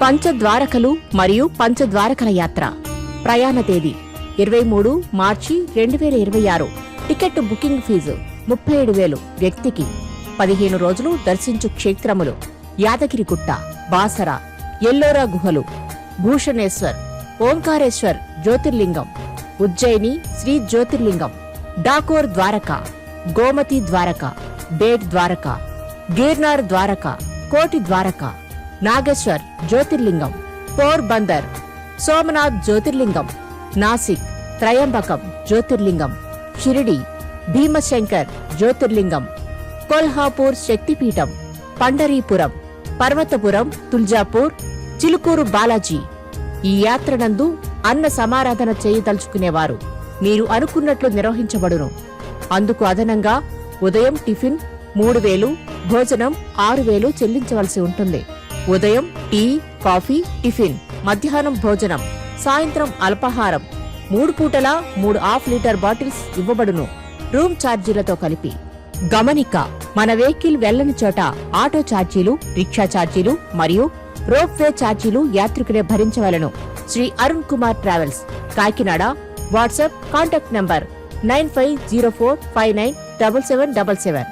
పంచద్వారకలు మరియు పంచద్వారకల యాత్ర. ప్రయాణ తేదీ ఇరవై మూడు మార్చి రెండు వేల ఇరవై ఆరు. టికెట్ బుకింగ్ ఫీజు ముప్పై ఏడు వేలు. వ్యక్తికి పదిహేను రోజులు దర్శించు క్షేత్రములు యాదగిరిగుట్ట బాసర ఎల్లోరా గుహలు భూషణేశ్వర్ ఓంకారేశ్వర్ జ్యోతిర్లింగం ఉజ్జయిని శ్రీ జ్యోతిర్లింగం డాకోర్ ద్వారక గోమతి ద్వారక బేట్ ద్వారక గిర్నార్ ద్వారక కోటి ద్వారక నాగేశ్వర్ జ్యోతిర్లింగం పోర్బందర్ సోమనాథ్ జ్యోతిర్లింగం నాసిక్ త్రయంబకం జ్యోతిర్లింగం షిరిడి భీమశంకర్ జ్యోతిర్లింగం కొల్హాపూర్ శక్తిపీఠం పండరీపురం పర్వతపురం తుల్జాపూర్ చిలుకూరు బాలాజీ. ఈ యాత్రనందు అన్న సమారాధన చేయదలుచుకునేవారు. మీరు అనుకున్నట్లు నిర్వహించబడును. అందుకు అదనంగా ఉదయం టిఫిన్ మూడు వేలు భోజనం ఆరు వేలు చెల్లించవలసి ఉంటుంది. ఉదయం టీ కాఫీ టిఫిన్ మధ్యాహ్నం భోజనం సాయంత్రం అల్పాహారం. మూడు పూటలా మూడు హాఫ్ లీటర్ బాటిల్స్ ఇవ్వబడును. రూమ్ ఛార్జీలతో కలిపి. గమనిక మన వెహికల్ వెళ్ళని చోట ఆటో ఛార్జీలు రిక్షా ఛార్జీలు మరియు రోప్ వే ఛార్జీలు యాత్రికులే భరించవలను. Shri Arun Kumar travels Kakinada. WhatsApp contact number nine five zero four five nine double seven double seven.